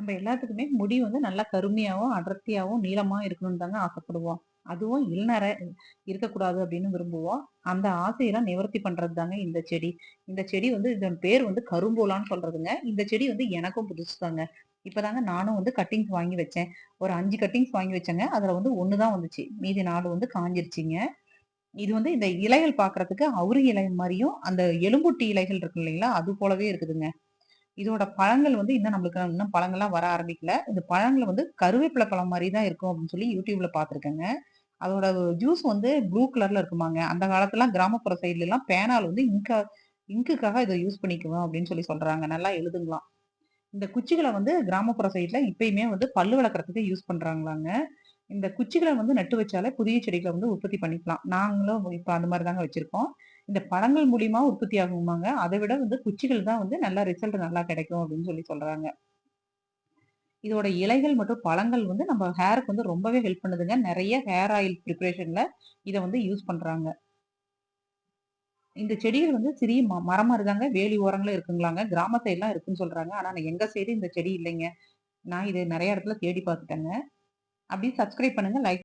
நம்ம எல்லாத்துக்குமே முடி வந்து நல்லா கருமையாகவும் அடர்த்தியாகவும் நீளமாக இருக்கணும்னு தாங்க ஆசைப்படுவோம். அதுவும் இளநர இருக்கக்கூடாது அப்படின்னு விரும்புவோம். அந்த ஆசையெல்லாம் நிவர்த்தி பண்றது தாங்க இந்த செடி. இந்த செடி வந்து இதன் பேர் வந்து கரும்போலான்னு சொல்றதுங்க. இந்த செடி வந்து எனக்கும் புதுசு தாங்க. இப்பதாங்க நானும் வந்து கட்டிங்ஸ் வாங்கி வச்சேன். ஒரு அஞ்சு கட்டிங்ஸ் வாங்கி வச்சேங்க. அதில் வந்து ஒன்று தான் வந்துச்சு. மீதி நாலு வந்து காஞ்சிருச்சுங்க. இது வந்து இந்த இலைகள் பார்க்கறதுக்கு அவுரி இலை மாதிரியும் அந்த எலும்புட்டி இலைகள் இருக்கு இல்லைங்களா? அது போலவே இருக்குதுங்க. இதோட பழங்கள் வந்து இன்னும் நம்மளுக்கு இன்னும் பழங்கள்லாம் வர ஆரம்பிக்கல. இந்த பழங்கள் வந்து கருவேப்பிலை பழம் மாதிரி தான் இருக்கும் அப்படின்னு சொல்லி யூடியூப்ல பார்த்துருக்கேங்க. அதோட ஜூஸ் வந்து ப்ளூ கலர்ல இருக்குமாங்க. அந்த காலத்துலலாம் கிராமப்புற சைட்ல எல்லாம் பேனால் வந்து இங்கா இங்குக்காக இதை யூஸ் பண்ணிக்குவோம் அப்படின்னு சொல்லி சொல்றாங்க. நல்லா எழுதுங்களாம். இந்த குச்சிகளை வந்து கிராமப்புற சைட்ல இப்பயுமே வந்து பல்லு வளர்க்குறதுக்கு யூஸ் பண்றாங்களாங்க. இந்த குச்சிகளை வந்து நட்டு வச்சாலே புதிய செடிகளை வந்து உற்பத்தி பண்ணிக்கலாம். நாங்களும் இப்போ அந்த மாதிரி தாங்க வச்சிருக்கோம். இந்த பழங்கள் மூலியமா உற்பத்தி ஆகுமாங்க. அதை விட வந்து குச்சிகள் தான் வந்து நல்லா ரிசல்ட் நல்லா கிடைக்கும் அப்படின்னு சொல்லி சொல்றாங்க. இதோட இலைகள் மற்றும் பழங்கள் வந்து நம்ம ஹேருக்கு வந்து ரொம்பவே ஹெல்ப் பண்ணுதுங்க. நிறைய ஹேர் ஆயில் ப்ரிப்பரேஷன்ல இதை வந்து யூஸ் பண்றாங்க. இந்த செடிகள் வந்து சிறிய ம மரம் வேலி ஓரங்களும் இருக்குங்களாங்க. கிராம சைட்லாம் இருக்குன்னு சொல்றாங்க. ஆனா எங்க சைடு இந்த செடி இல்லைங்க. நான் இது நிறைய இடத்துல தேடி பார்த்துட்டேங்க. அப்படியே சப்ஸ்கிரைப் பண்ணுங்க. லைக்